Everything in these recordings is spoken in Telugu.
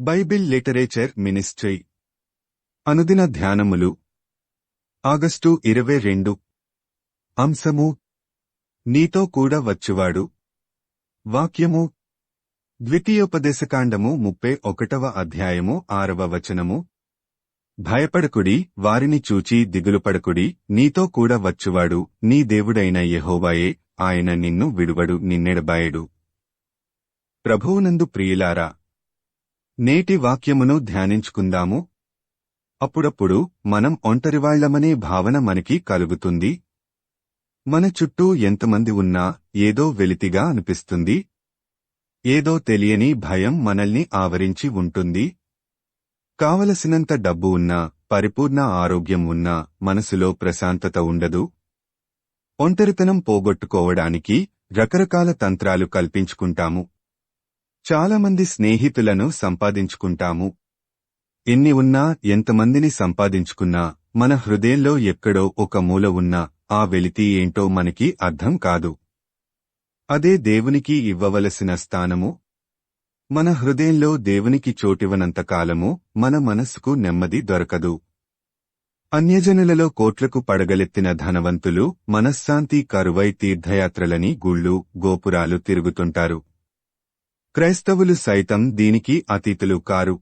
Bible literature ministry. అనుదిన ధ్యానములు. ఆగస్టు ఇరవై రెండు. అంశము. నీతో కూడా వచ్చువాడు. వాక్యము. ద్వితీయోపదేశకాండము ముప్పై ఒకటవ అధ్యాయము ఆరవ వచనము. భయపడకుడి వారిని చూచి దిగులుపడకుడి నీతో కూడా వచ్చువాడు. నీ దేవుడైన యహోవాయే ఆయన నిన్ను విడువడు నిన్నెడబాయడు. ప్రభువునందు ప్రియులారా నేటి వాక్యమును ధ్యానించుకుందాము. అప్పుడప్పుడు మనం ఒంటరివాళ్ళమనే భావన మనకి కలుగుతుంది. మన చుట్టూ ఎంతమంది ఉన్నా ఏదో వెలితిగా అనిపిస్తుంది. ఏదో తెలియని భయం మనల్ని ఆవరించి ఉంటుంది. కావలసినంత డబ్బు ఉన్నా పరిపూర్ణ ఆరోగ్యం ఉన్నా మనసులో ప్రశాంతత ఉండదు. ఒంటరితనం పోగొట్టుకోవడానికి రకరకాల తంత్రాలు కల్పించుకుంటాము. చాలామంది స్నేహితులను సంపాదించుకుంటాము. ఎన్ని ఉన్నా ఎంతమందిని సంపాదించుకున్నా మన హృదయంలో ఎక్కడో ఒక మూల ఉన్న ఆ వెలితి ఏంటో మనకి అర్థం కాదు. అదే దేవునికి ఇవ్వవలసిన స్థానము? మన హృదయంలో దేవునికి చోటివనంతకాలము మన మనస్సుకు నెమ్మది దొరకదు. అన్యజనులలో కోట్లకు పడగలెత్తిన ధనవంతులు మనశ్శాంతి కరువై తీర్థయాత్రలని గుళ్ళు గోపురాలు తిరుగుతుంటారు. క్రైస్తవులు సైతం దీనికి అతీతులు కారు.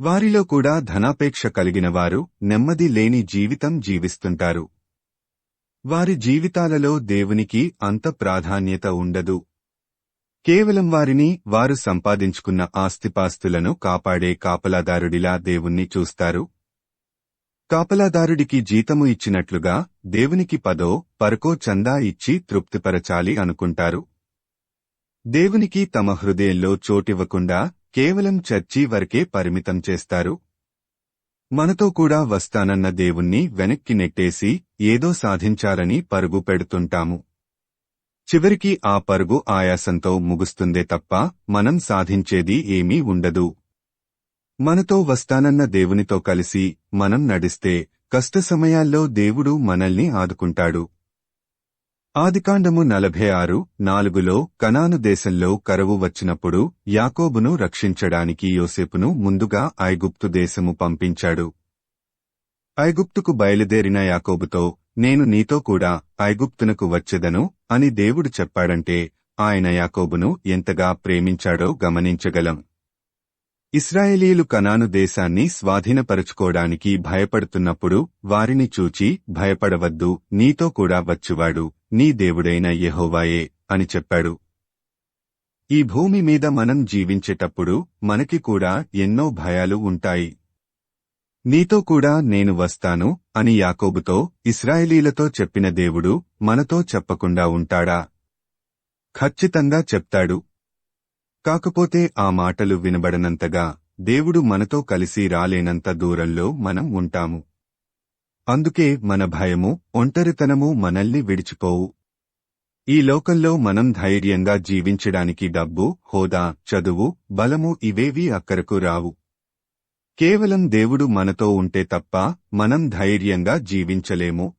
వారిలో కూడా ధనాపేక్ష కలిగినవారు నెమ్మది లేని జీవితం జీవిస్తుంటారు. వారి జీవితాలలో దేవునికి అంత ప్రాధాన్యత ఉండదు. కేవలం వారిని వారు సంపాదించుకున్న ఆస్తిపాస్తులను కాపాడే కాపలాదారుడిలా దేవుణ్ణి చూస్తారు. కాపలాదారుడికి జీతము ఇచ్చినట్లుగా దేవునికి పదో పరకో చందా ఇచ్చి తృప్తిపరచాలి అనుకుంటారు. దేవునికి తమ హృదయంలో చోటివ్వకుండా కేవలం చర్చి వరకే పరిమితం చేస్తారు. మనతో కూడా వస్తానన్న దేవుణ్ణి వెనక్కి నెట్టేసి ఏదో సాధించాలని పరుగు పెడుతుంటాము. చివరికి ఆ పరుగు ఆయాసంతో ముగుస్తుందే తప్ప మనం సాధించేది ఏమీ ఉండదు. మనతో వస్తానన్న దేవునితో కలిసి మనం నడిస్తే కష్ట సమయాల్లో దేవుడు మనల్ని ఆదుకుంటాడు. ఆదికాండము నలభై ఆరు నాలుగులో కనాను దేశంలో కరువు వచ్చినప్పుడు యాకోబును రక్షించడానికి యోసేపును ముందుగా ఐగుప్తు దేశము పంపించాడు. ఐగుప్తుకు బయలుదేరిన యాకోబుతో నేను నీతో కూడా ఐగుప్తునకు వచ్చెదను అని దేవుడు చెప్పాడంటే ఆయన యాకోబును ఎంతగా ప్రేమించాడో గమనించగలం. ఇస్రాయేలీలు కనాను దేశాన్ని స్వాధీనపరుచుకోవడానికి భయపడుతున్నప్పుడు వారిని చూచి భయపడవద్దు నీతో కూడా వచ్చువాడు. నీ దేవుడైన యెహోవాయే అని చెప్పాడు. ఈ భూమి మీద మనం జీవించేటప్పుడు మనకి కూడా ఎన్నో భయాలు ఉంటాయి. నీతో కూడా నేను వస్తాను అని యాకోబుతో ఇస్రాయేలీలతో చెప్పిన దేవుడు మనతో చెప్పకుండా ఉంటాడా? ఖచ్చితంగా చెప్తాడు. కాకపోతే ఆ మాటలు వినబడనంతగా దేవుడు మనతో కలిసి రాలేనంత దూరంలో మనం ఉంటాము. అందుకే మన భయము ఒంటరితనము మనల్ని విడిచిపోవు. ఈ లోకంలో మనం ధైర్యంగా జీవించడానికి డబ్బు హోదా చదువు బలము ఇవేవీ అక్కరకు రావు. కేవలం దేవుడు మనతో ఉంటే తప్ప మనం ధైర్యంగా జీవించలేము.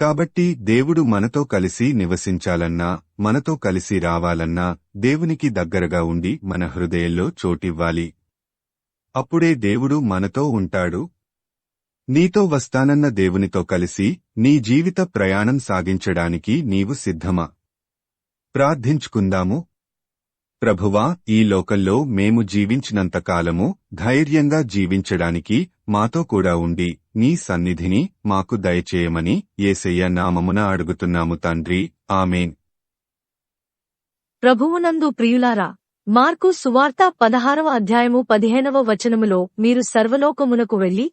కాబట్టి దేవుడు మనతో కలిసి నివసించాలన్నా మనతో కలిసి రావాలన్నా దేవునికి దగ్గరగా ఉండి మన హృదయంలో చోటివ్వాలి. అప్పుడే దేవుడు మనతో ఉంటాడు నీతో వస్తానన్న దేవునితో కలిసి నీ జీవిత ప్రయాణం సాగించడానికి నీవు సిద్ధమా? ప్రార్థించుకుందాము. ప్రభువా ఈ లోకంలో మేము జీవించినంతకాలము ధైర్యంగా జీవించడానికి మాతో కూడా ఉండి నీ సన్నిధిని మాకు దయచేయమని ఏసయ్య నామమున అడుగుతున్నాము తండ్రి. ఆమెన్. ప్రభువునందు ప్రియులారా మార్కు సువార్త పదహారవ అధ్యాయము పదిహేనవ వచనములో మీరు సర్వలోకమునకు వెళ్ళి